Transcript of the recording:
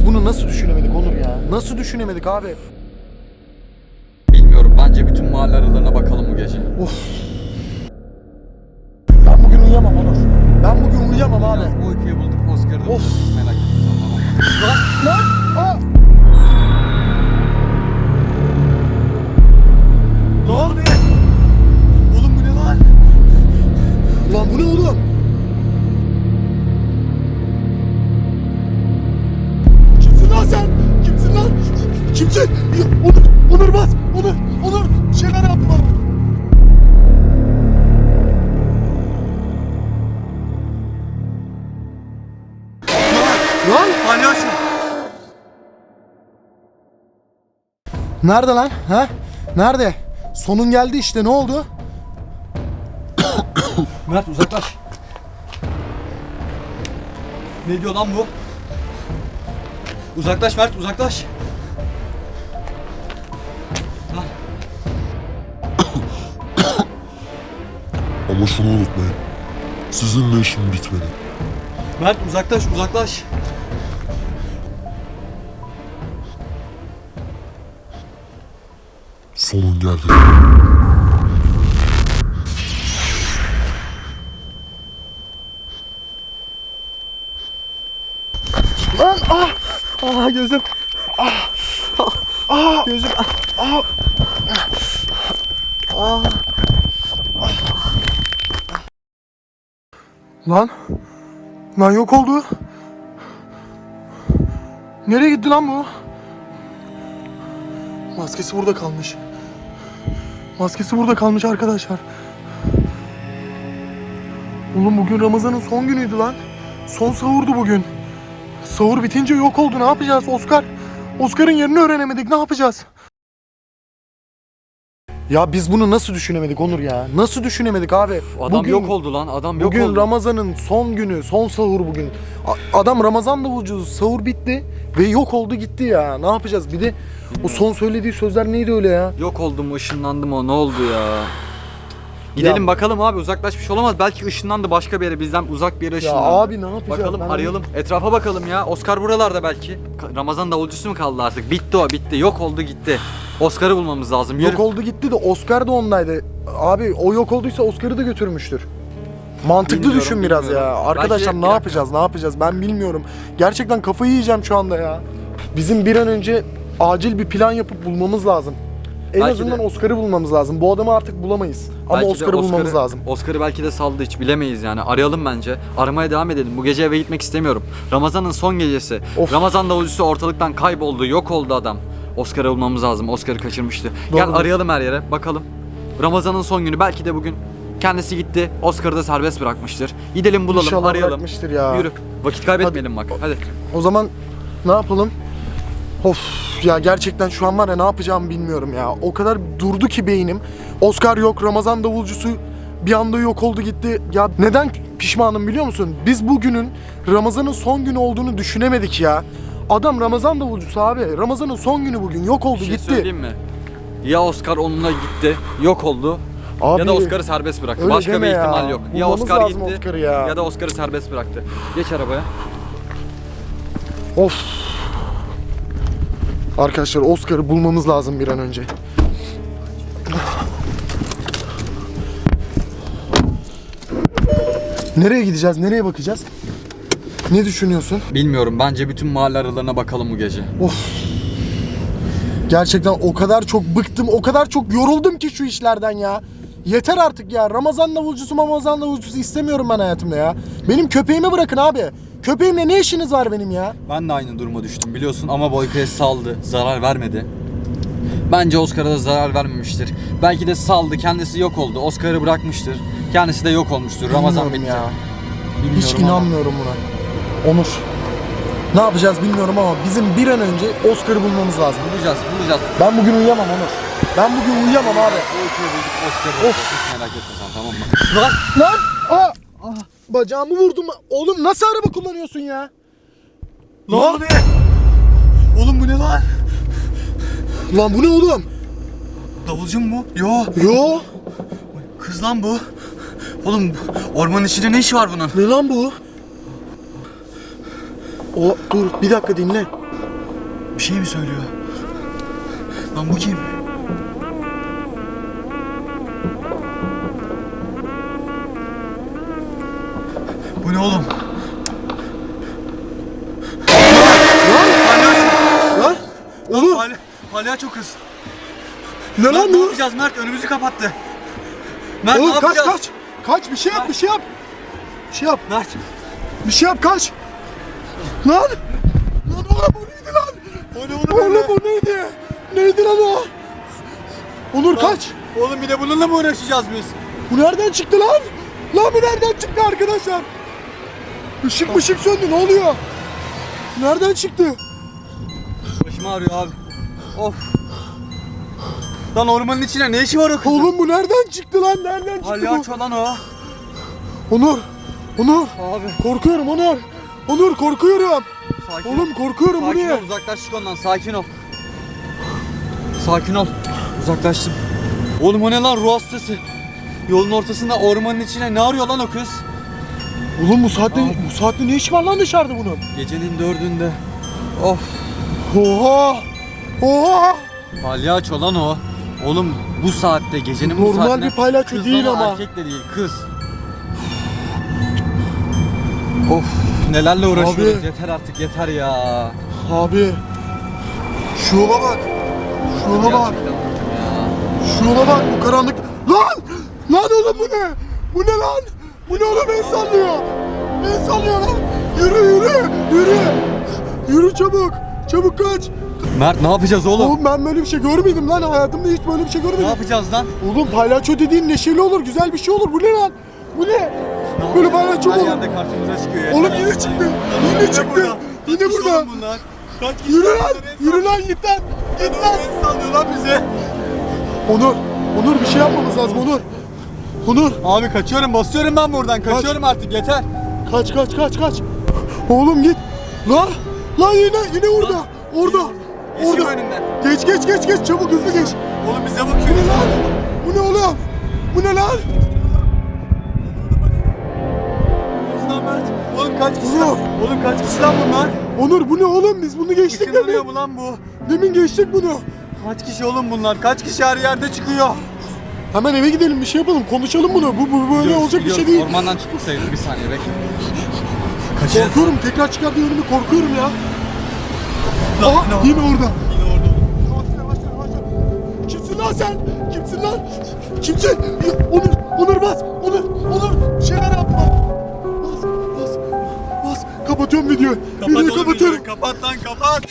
biz bunu nasıl düşünemedik Onur ya? Nasıl düşünemedik abi? Bilmiyorum. Bence bütün mahalle aralarına bakalım bu gece. Ben bugün uyuyamam Onur. Ben bugün uyuyamam abi. Biraz bu uykuyu bulduk. Oscar'ı da Of. Hiç merak etme Kimsin? Onur, Onur bas! Onur, Onur! Bir şeyler yap bana. Lan! Palyaço. Nerede lan? Ha? Nerede? Sonun geldi işte ne oldu? Mert uzaklaş. Ne diyor lan bu? Uzaklaş Mert uzaklaş. Ama şunu unutmayın. Sizinle işim bitmedi. Mert uzaklaş uzaklaş. Sonun geldi. Lan ah! Ah gözüm. Ah! Ah! Gözüm. Ah! Ah! Lan. Lan yok oldu. Nereye gitti lan bu? Maskesi burada kalmış. Maskesi burada kalmış arkadaşlar. Oğlum bugün Ramazan'ın son günüydü lan. Son sahurdu bugün. Sahur bitince yok oldu. Ne yapacağız Oscar? Oscar'ın yerini öğrenemedik. Ne yapacağız? Ya biz bunu nasıl düşünemedik Onur ya? Nasıl düşünemedik abi? Adam Bugün- yok oldu lan adam yok Bugün oldu. Ramazan'ın son günü, son sahur bugün. A- Adam Ramazan davulcusu, sahur bitti ve yok oldu gitti ya. Ne yapacağız? Bir de o son söylediği sözler neydi öyle ya? Yok oldum ışınlandım o ne oldu ya? Gidelim Ya- bakalım abi uzaklaşmış olamaz. Belki ışınlandı başka bir yere bizden uzak bir yere Ya ışınlandı. abi ne yapacağız? Bakalım Ben- arayalım. Etrafa bakalım ya. Oscar buralarda belki. Ramazan davulcusu mu kaldı artık? Bitti o bitti. Yok oldu gitti. Oscar'ı bulmamız lazım. Yürü. Yok oldu gitti de Oscar da ondaydı. Abi o yok olduysa Oscar'ı da götürmüştür. Mantıklı Bilmiyorum, düşün biraz bilmiyorum. ya. Belki Arkadaşlar bir ne dakika. yapacağız? Ne yapacağız? Ben bilmiyorum. Gerçekten kafayı yiyeceğim şu anda ya. Bizim bir an önce acil bir plan yapıp bulmamız lazım. En Belki azından de- Oscar'ı bulmamız lazım. Bu adamı artık bulamayız. Ama Belki de Oscar'ı bulmamız lazım. Oscar'ı belki de saldı hiç bilemeyiz yani. Arayalım bence. Aramaya devam edelim. Bu gece eve gitmek istemiyorum. Ramazan'ın son gecesi. Of. Ramazan davulcusu ortalıktan kayboldu. Yok oldu adam. Oscar'ı bulmamız lazım. Oscar'ı kaçırmıştı. Gel Doğrudur. arayalım her yere. Bakalım. Ramazan'ın son günü. Belki de bugün kendisi gitti. Oscar'ı da serbest bırakmıştır. Gidelim bulalım, İnşallah arayalım. bırakmıştır ya. Yürü. Vakit kaybetmeyelim bak. Hadi. O zaman ne yapalım? Of ya gerçekten şu an var ya ne yapacağımı bilmiyorum ya. O kadar durdu ki beynim. Oscar yok, Ramazan davulcusu bir anda yok oldu gitti. Ya neden pişmanım biliyor musun? Biz bugünün Ramazan'ın son günü olduğunu düşünemedik ya. Adam Ramazan davulcusu abi. Ramazan'ın son günü bugün yok oldu Bir şey gitti. söyleyeyim mi? Ya Oscar onunla gitti, yok oldu. Abi, ya da Oscar'ı serbest bıraktı. öyle Başka bir deme ya. ihtimal yok. Ya Bulmamız Oscar lazım gitti Oscar'ı ya. ya da Oscar'ı serbest bıraktı. Geç arabaya. Of. Arkadaşlar Oscar'ı bulmamız lazım bir an önce. Nereye gideceğiz? Nereye bakacağız? Ne düşünüyorsun? Bilmiyorum. Bence bütün mahalle aralarına bakalım bu gece. Gerçekten o kadar çok bıktım, o kadar çok yoruldum ki şu işlerden ya. Yeter artık ya. Ramazan davulcusu, Ramazan davulcusu istemiyorum ben hayatımda ya. Benim köpeğimi bırakın abi. Köpeğimle ne işiniz var benim ya? Ben de aynı duruma düştüm biliyorsun ama Boyka'ya saldı. Zarar vermedi. Bence Oscar'a da zarar vermemiştir. Belki de saldı. Kendisi yok oldu. Oscar'ı bırakmıştır. Kendisi de yok olmuştur. Ramazan Bilmiyorum bitti. ya. Bilmiyorum Hiç ama. inanmıyorum buna. Onur. Ne yapacağız bilmiyorum ama bizim bir an önce Oscar'ı bulmamız lazım. Bulacağız, bulacağız. Ben bugün uyuyamam Onur. Ben bugün uyuyamam abi. Boyka'yı bulduk. Oscar'ı Of. Hiç merak etme sen tamam mı? Lan! Lan! Aa! Bacağımı vurdum. Oğlum nasıl araba kullanıyorsun ya? Ne oldu? Oğlum bu ne lan? Lan bu ne oğlum? Davulcu mu bu? Yo. Yo. Kız lan bu. Oğlum ormanın içinde ne işi var bunun? Ne lan bu? O dur bir dakika dinle. Bir şey mi söylüyor? Lan bu kim? Bu ne oğlum? Lan Onur Hala, hala çok hız. ne lan Lan ne bu? yapacağız Mert? Önümüzü kapattı. Mert ne Oğlum kaç yapacağız? kaç. Kaç bir şey yap bir şey yap. Bir şey yap. Mert. Bir şey yap kaç. Lan. Lan oğlum bu neydi lan? O ne oğlum? Oğlum bu neydi? Neydi lan o? Onur kaç. Oğlum bir de bununla mı uğraşacağız biz? Bu nereden çıktı lan? Lan bu nereden çıktı arkadaşlar? Işık mışık söndü ne oluyor? Nereden çıktı? Başım ağrıyor abi. Of. Lan ormanın içine ne işi var o kızın? Oğlum bu nereden çıktı lan? Nereden çıktı Palyaço lan o. bu? Onur. Onur. Abi. Korkuyorum Onur. Onur korkuyorum. Sakin. Oğlum korkuyorum bu Sakin niye? ol uzaklaştık ondan sakin ol. Sakin ol. Uzaklaştım. Oğlum o ne lan ruh hastası? Yolun ortasında ormanın içine ne arıyor lan o kız? Oğlum bu saatte bu saatte ne iş var lan dışarıda bunun? Gecenin dördünde. Of. Oha! Oha! Palyaço lan o. Oğlum bu saatte gecenin bu Normal saatinde bir palyaço kız değil lan o, ama. Erkek de değil kız. Of nelerle uğraşıyoruz Abi. yeter artık yeter ya. Abi. Şu yola bak. Şu yola bak. Gerçekten bıktım ya. Şu yola bak bu karanlık. Lan! Lan oğlum bu ne? Bu ne lan? Bu ne oğlum el sallıyor? El sallıyor lan. Yürü yürü yürü. Yürü çabuk. Çabuk kaç. Mert ne yapacağız oğlum? Oğlum ben böyle bir şey görmedim lan. Hayatımda hiç böyle bir şey Ne görmedim. yapacağız lan? Oğlum palyaço dediğin neşeli olur, güzel bir şey olur. Bu ne lan? Bu ne? Böyle Her olur? yerde karşımıza çıkıyor ya. Oğlum yine çıktı. Yine çıktı. Yine burada. bunlar. Kaç kişi Yürü lan. Yürü lan git lan. Git lan. sallıyor lan bize. Onur. Onur bir şey yapmamız lazım Onur. Onur. Abi kaçıyorum basıyorum ben buradan kaçıyorum artık yeter. Kaç kaç kaç kaç. Oğlum git. Lan. Lan yine yine orada. Orada. Geçiyor Orada. önümden. Geç geç geç geç çabuk hızlı geç. Oğlum bize Bu ne bakıyor. lan? Bu ne oğlum? Bu ne? Lan kaç kişi Oğlum. lan? Oğlum kaç kişi lan bunlar? Onur bu ne oğlum? Biz bunu geçtik Işınlanıyor demin. mu lan bu? Demin geçtik bunu. Kaç kişi oğlum bunlar? Kaç kişi her yerde çıkıyor? Hemen eve gidelim bir şey yapalım konuşalım bunu. Bu, bu böyle Gidiyoruz, olacak bir şey değil. Ormandan çıktık sayılır bir saniye bekle. Kaçacağız. Korkuyorum tekrar çıkar diye önüme korkuyorum ya. Lan, Aha ne yine orada. Yine orada. Yavaş yavaş yavaş. Kimsin lan sen? Kimsin lan? Kimsin? Onur, Onur bas. Kapatıyorum videoyu. Kapat videoyu oğlum kapatıyorum. videoyu, Kapat lan kapat.